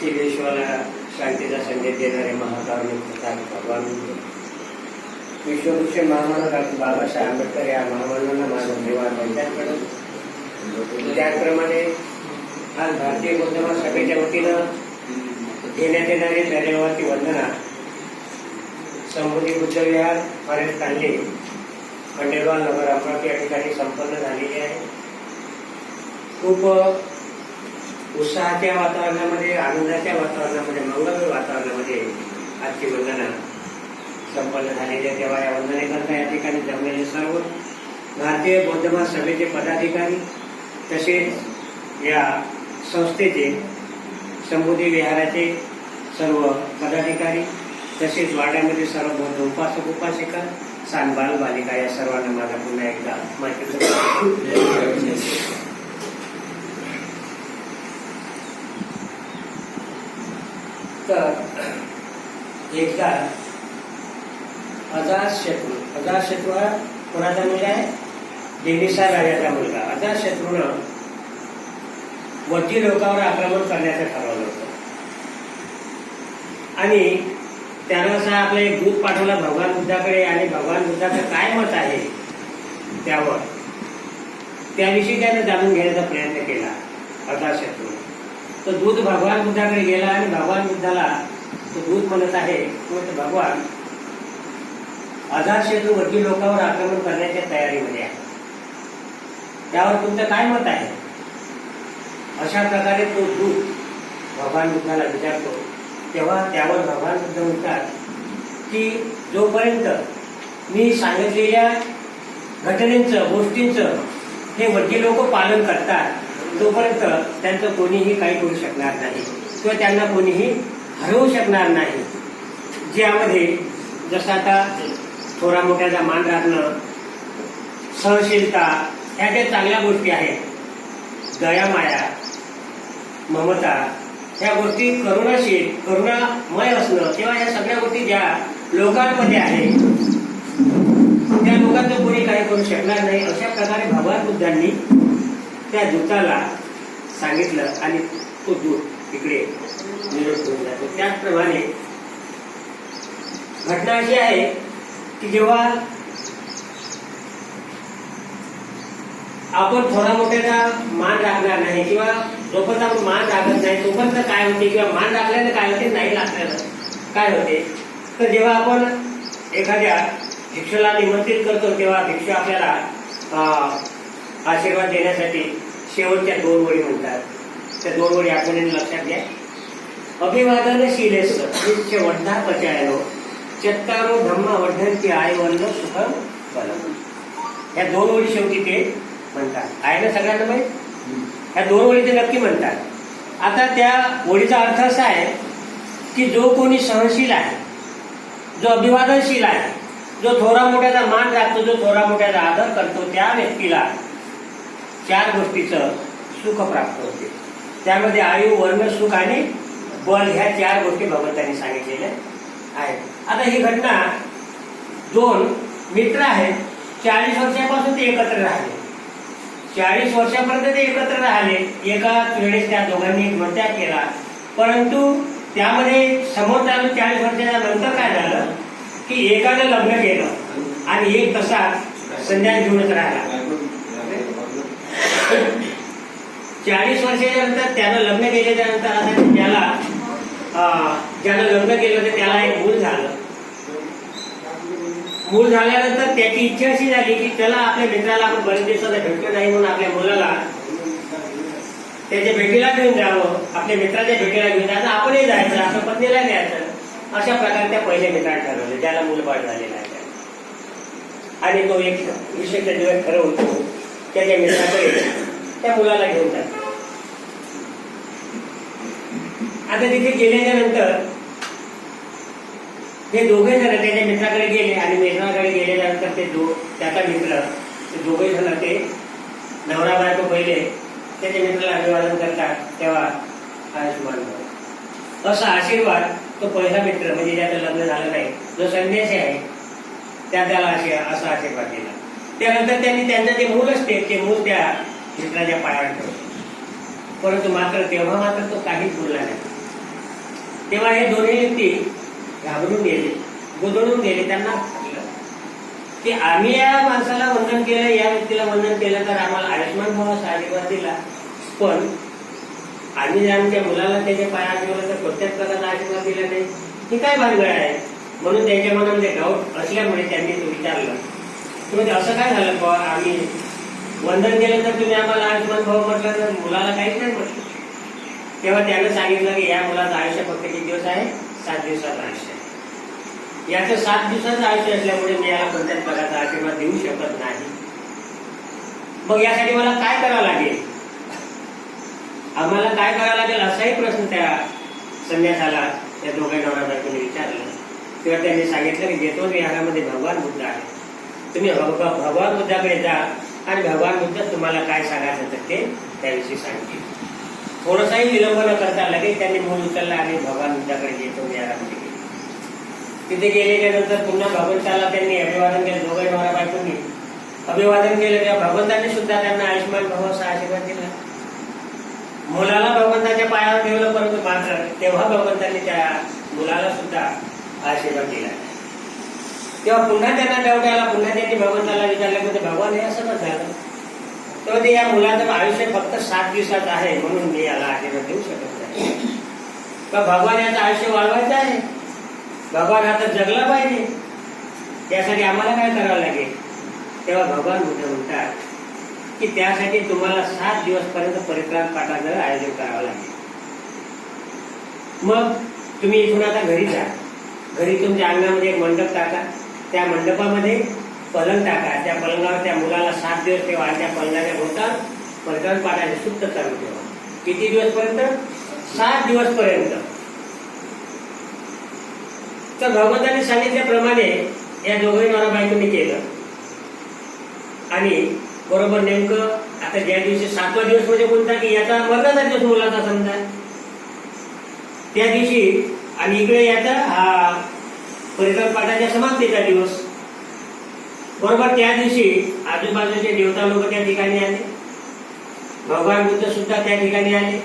अखिल विश्वाला शांतीचा संदेश देणारे महाकारुणिक प्रसाद भगवान विश्वभूषण महामानव डॉक्टर बाबासाहेब आंबेडकर या महामानवांना माझा धन्यवाद त्यांच्याकडून त्याचप्रमाणे आज भारतीय बौद्ध सभेच्या वतीनं घेण्यात येणारी धन्यवादी वंदना संबोधी बुद्धविहार फॉरेस्ट कांदे खंडेलवाल नगर अमरावती या ठिकाणी संपन्न झालेली आहे. खूप उत्साहाच्या वातावरणामध्ये आनंदाच्या वातावरणामध्ये मंगलमय वातावरणामध्ये आजची वंदना संपन्न झालेली आहे. तेव्हा या वंदनेकरता या ठिकाणी जमलेले सर्व भारतीय बौद्ध महासभेचे पदाधिकारी तसेच या संस्थेचे संबोधी विहाराचे सर्व पदाधिकारी तसेच वाड्यामध्ये सर्व बौद्ध उपासक उपासिका सान बाल बालिका या सर्वांना माझा पुन्हा एकदा माहिती तर एकदा अजात शत्रू अजात शत्रू हा कोणाचा मुलगा आहे? बिंबिसार राजाचा मुलगा. अजात शत्रूनं वज्जी लोकांवर आक्रमण करण्याचं ठरवलं होतं. आणि त्यानं असा आपला एक दूध पाठवला भगवान बुद्धाकडे आणि भगवान बुद्धाचं काय मत आहे त्यावर. त्याविषयी त्यानं जाणून घेण्याचा प्रयत्न केला अजात शत्रू तर दूध भगवान बुद्धाकडे गेला आणि भगवान बुद्धाला तो दूध म्हणत आहे तो म्हणतो, भगवान आझाद क्षेत्र वकील लोकांवर आक्रमण करण्याच्या तयारीमध्ये आहे. त्यावर तुमचं काय मत आहे? अशा प्रकारे तो दूत भगवान बुद्धाला विचारतो. तेव्हा त्यावर भगवान बुद्ध म्हणतात की जोपर्यंत मी सांगितलेल्या घटनेचं गोष्टींचं हे वडील लोक पालन करतात तोपर्यंत त्यांचं कोणीही काही करू शकणार नाही. किंवा त्यांना कोणीही हरवू शकणार नाही. ज्यामध्ये जसं आता थोरा मोठ्याचा मान राखणं सहनशीलता ह्या ज्या चांगल्या गोष्टी आहेत दयामाया ममता ह्या गोष्टी करुणाशील करुणामय असणं किंवा ह्या सगळ्या गोष्टी ज्या लोकांमध्ये आहेत त्या लोकांचं कोणी काही करू शकणार नाही. अशा प्रकारे भगवान बुद्धांनी त्या दूताला सांगितलं आणि तो दूत इकडे निरोप घेऊन जातो. त्याचप्रमाणे घटना अशी आहे की जेव्हा आपण थोडा मोठ्याचा मान राखणार नाही किंवा जोपर्यंत आपण मान राखत नाही तोपर्यंत काय होते किंवा मान राखल्यानं काय होते नाही लागल्यानं काय होते? तर जेव्हा आपण एखाद्या भिक्षूला निमंत्रित करतो तेव्हा भिक्षू आपल्याला आशीर्वाद देण्यासाठी शेवटच्या दोन वडी म्हणतात. त्या दोन वडी आठवणीने लक्षात घ्या. अभिवादनशीलेस वड्डा पचायलो चत्तारो धम्म वड्ढंती आय वल्ल सुखम बलम ह्या दोन ओळी शेवटी ते म्हणतात. आहे ना सगळ्यांना माहीत? ह्या दोन ओळी ते नक्की म्हणतात. आता त्या ओळीचा अर्थ असा आहे की जो कोणी सहनशील आहे जो अभिवादनशील आहे जो थोरा मोठ्याचा मान राखतो जो थोरा मोठ्याचा आदर करतो त्या व्यक्तीला चार गोष्टीचं सुख प्राप्त होते. त्यामध्ये आयु वर्ण सुख आणि बल ह्या चार गोष्टी भगवंतांनी सांगितलेल्या आहेत. आता ही घटना दोन मित्र आहेत. चाळीस वर्षापासून ते एकत्र राहिले. चाळीस वर्षापर्यंत ते एकत्र राहिले. एकाच वेळेस त्या दोघांनी मत्या केला. परंतु त्यामध्ये समोर चालू चाळीस वर्षाच्या नंतर काय झालं? की एकानं लग्न केलं आणि एक तसा संध्या घेऊनच राहिला. चाळीस वर्षाच्या नंतर त्यानं लग्न केल्याच्यानंतर आता त्याला ज्यानं लग्न केलं होतं त्याला एक मूल झालं. मूल झाल्यानंतर त्याची इच्छा अशी झाली की त्याला आपल्या मित्राला आपण बरेच दिवसाला भेटलो नाही म्हणून आपल्या मुलाला त्याच्या भेटीला घेऊन जावं आपल्या मित्राच्या भेटीला घेऊन जायचं आपणही जायचं आपल्या पत्नीला न्यायचं. अशा प्रकारे त्या पहिल्या मित्राने ठरवलं ज्याला मूलपाठ झालेला आहे. आणि तो एक विषय दिवस ठरवतो त्याच्या मित्राकडे त्या मुलाला घेऊन जातात आता तिथे गेल्याच्यानंतर हे दोघे जण त्याच्या मित्राकडे गेले आणि मित्राकडे गेल्यानंतर ते दो त्याचा मित्र ते दोघे जण ते नवरा बायको पहिले त्याच्या मित्राला अभिवादन करतात तेव्हा आयुष्यमान असा आशीर्वाद तो पहिला मित्र म्हणजे ज्याचं लग्न झालं नाही जो संन्यासी आहे त्या त्याला असे असा आशीर्वाद दिला. त्यानंतर त्यांनी त्यांचं जे मूल असते ते मूल त्या मित्राच्या पायावर ठेवतो. परंतु मात्र तेव्हा मात्र तो काहीच बोलला नाही. तेव्हा हे दोन्ही व्यक्ती घाबरून गेले. गोंधळून गेले. त्यांना की आम्ही या माणसाला वंदन केलं या व्यक्तीला वंदन केलं तर आम्हाला आयुष्मान भाव आशीर्वाद दिला. पण आम्ही जर आमच्या मुलाला त्याच्या पायात ठेवलं तर कोणत्याच प्रकारचा आशीर्वाद दिला नाही. ही काय भानगड आहे? म्हणून त्यांच्या मनामध्ये डाऊट असल्यामुळे त्यांनी तो विचारलं. म्हणजे असं काय झालं बा आम्ही वंदन केलं तर तुम्ही आम्हाला आयुष्यमान भाऊ म्हटलं तर मुलाला काहीच नाही म्हटलं. तेव्हा त्यानं सांगितलं की या मुलाचं आयुष्य फक्त किती दिवस आहे? सात दिवसाचं आयुष्य आहे. याचं सात दिवसाचं आयुष्य असल्यामुळे मी याला कोणत्याच प्रकारचा आशीर्वाद देऊ शकत नाही. मग यासाठी मला काय करावं लागेल? आम्हाला काय करावं लागेल असाही प्रश्न त्या संन्यासाला त्या दोघे नवरा बायकोने विचारलं. तेव्हा त्यांनी सांगितलं की जेतो विहारामध्ये भगवान बुद्ध आहे. तुम्ही भगवान बुद्धाकडे जा. आणि भगवान बुद्ध तुम्हाला काय सांगायचं तर ते त्याविषयी सांगतील. थोडंसाही विलंब न करता लगेच त्यांनी मूल उचलला आणि भगवान बुद्धाकडे येतो विहारामध्ये गेले तिथे गेलेल्या नंतर पुन्हा भगवंताला त्यांनी अभिवादन केलं. दोघे नवरा बायकोंनी अभिवादन केलं. तेव्हा भगवंतांनी सुद्धा त्यांना आयुष्यमान भाव असा आशीर्वाद दिला. मुलाला भगवंताच्या पायावर ठेवलं परंतु मात्र तेव्हा भगवंतांनी त्या मुलाला सुद्धा आशीर्वाद दिला. तेव्हा पुन्हा त्यांना डाऊट आला पुन्हा त्यांनी भगवंताला विचारलं की भगवान हे असं कसं झालं? तेव्हा ते या मुलाचं आयुष्य फक्त सात दिवसाचं आहे म्हणून मी याला आशीर्वाद देऊ शकत नाही. का भगवान याचं आयुष्य वाढवायचं आहे. भगवान आता जगला पाहिजे. त्यासाठी आम्हाला काय करावं लागेल? तेव्हा भगवान बुद्ध म्हणतात की त्यासाठी तुम्हाला सात दिवसपर्यंत पर्यंत पाठाचं आयोजन करावं लागेल. मग तुम्ही इथून आता घरी जा. घरी तुमच्या अंगणामध्ये एक मंडप टाका. त्या मंडपामध्ये पलंग टाका. त्या पलंगावर त्या मुलाला सात दिवस ठेवा. त्या पलंगाच्या भोवताल परिक्राम पाठाचे सुप्त चालू ठेवा. किती दिवस पर्यंत सात दिवस पर्यंत तर भगवंतांनी सांगितल्याप्रमाणे या दोघे नवरा बायकोनी केलं. आणि बरोबर नेमकं आता ज्या दिवशी सातवा दिवस म्हणजे कोणता की याचा मरणाचा दिवस मुलाचा समजा त्या दिवशी आणि इकडे याचा हा परिक्रम पाठाच्या समाप्तीचा दिवस. बरोबर त्या दिवशी आजूबाजूचे देवता लोक त्या ठिकाणी आले. भगवान बुद्ध सुद्धा त्या ठिकाणी आले.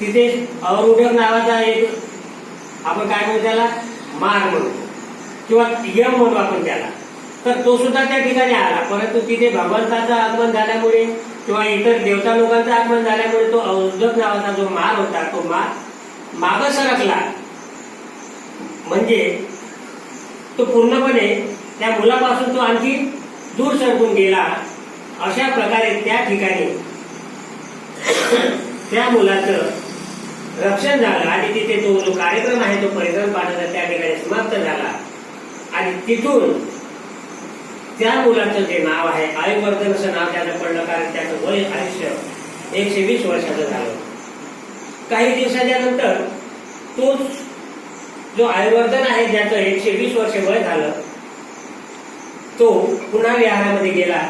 तिथे अवरुढक नावाचा एक आपण काय म्हणू त्याला? मार म्हणू. किंवा यम म्हणू आपण त्याला. तर तो सुद्धा त्या ठिकाणी आला. परंतु तिथे भगवंताचं आगमन झाल्यामुळे किंवा इतर देवता लोकांचं आगमन झाल्यामुळे तो औषधक नावाचा जो मार होता तो मार माग सरकला. म्हणजे तो पूर्णपणे त्या मुलापासून तो आणखी दूर सरकून गेला. अशा प्रकारे त्या ठिकाणी त्या मुलाचं रक्षण झालं आणि तिथे तो जो कार्यक्रम आहे तो परिक्रम पाठाचा त्या ठिकाणी समाप्त झाला. आणि तिथून त्या मुलाचं जे नाव आहे आयुर्वर्धनचं असं नाव त्याचं पडलं कारण त्याचं वय आयुष्य एकशे वीस वर्षाचं झालं. काही दिवसाच्या नंतर तोच जो आयुर्वर्धन आहे ज्याचं एकशे वीस वर्ष वय झालं तो पुन्हा विहारामध्ये गेला.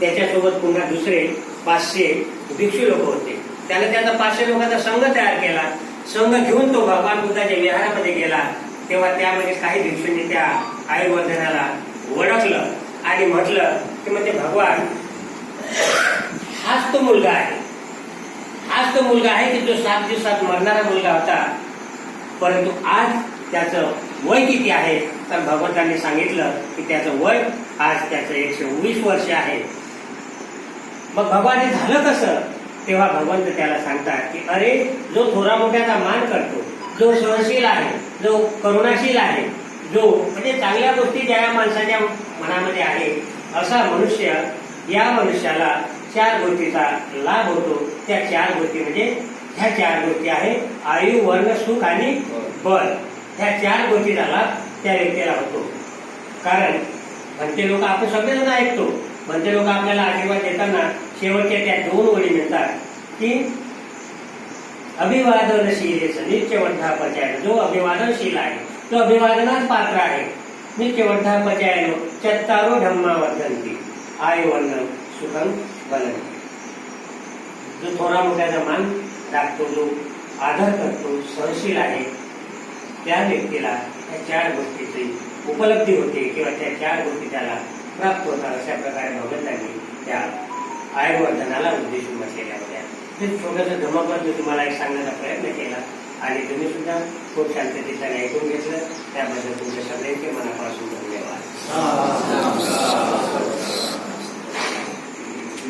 त्याच्यासोबत पुन्हा दुसरे पाचशे भिक्षू लोक होते. त्याने त्याचा पाचशे लोकांचा संघ तयार केला. संघ घेऊन तो भगवान बुद्धाच्या विहारामध्ये गेला. तेव्हा त्यामध्ये काही भिक्षूंनी त्या आयुर्वर्धनाला ओळखलं आणि म्हटलं की म्हणजे भगवान हाच तो मुलगा आहे. हाच तो मुलगा आहे की जो सात दिवसात मरणारा मुलगा होता. परंतु आज त्याचं वय किती आहे? तर भगवंतांनी सांगितलं की त्याचं वय आज त्याचं एकशे वीस वर्ष आहे. मग भगवान हे झालं कसं? तेव्हा भगवंत त्याला सांगतात की अरे जो थोरा मोठ्याचा मान करतो जो सहनशील आहे जो करुणाशील आहे जो म्हणजे चांगल्या गोष्टी ज्या माणसाच्या मनामध्ये आहे असा मनुष्य या मनुष्याला चार गोष्टीचा लाभ होतो. त्या चार गोष्टी म्हणजे ह्या चार गोष्टी आहे आयु वर्ण सुख आणि बल ह्या चार गोष्टीचा लाभ त्या व्यक्तीला होतो. कारण भंते लोक आपण सगळेजण ऐकतो. भंते लोक आपल्याला आशीर्वाद देताना शेवटच्या त्या दोन ओळी मिळतात की अभिवादनशील नित्यवंठापचायन जो अभिवादनशील आहे तो अभिवादनात पात्र आहे. नित्यवंठापचायन चत्तारो धम्मा वर्धनती आय वर्ण सुखम बनंती जो थोडा मोठ्याचा मान राखतो जो आदर करतो सहनशील आहे त्या व्यक्तीला त्या चार गोष्टीची उपलब्धी होते किंवा त्या चार गोष्टी त्याला प्राप्त होतात अशा प्रकारे भगवंतांनी त्या आयुर्वर्धनाला उद्देशून म्हटलेल्या होत्या. हे छोटंसं धमकवर मी तुम्हाला एक सांगण्याचा प्रयत्न केला आणि तुम्ही सुद्धा खूप शांततेने ऐकून घेतलं. त्याबद्दल तुमच्या सगळ्यांचे मनापासून धन्यवाद.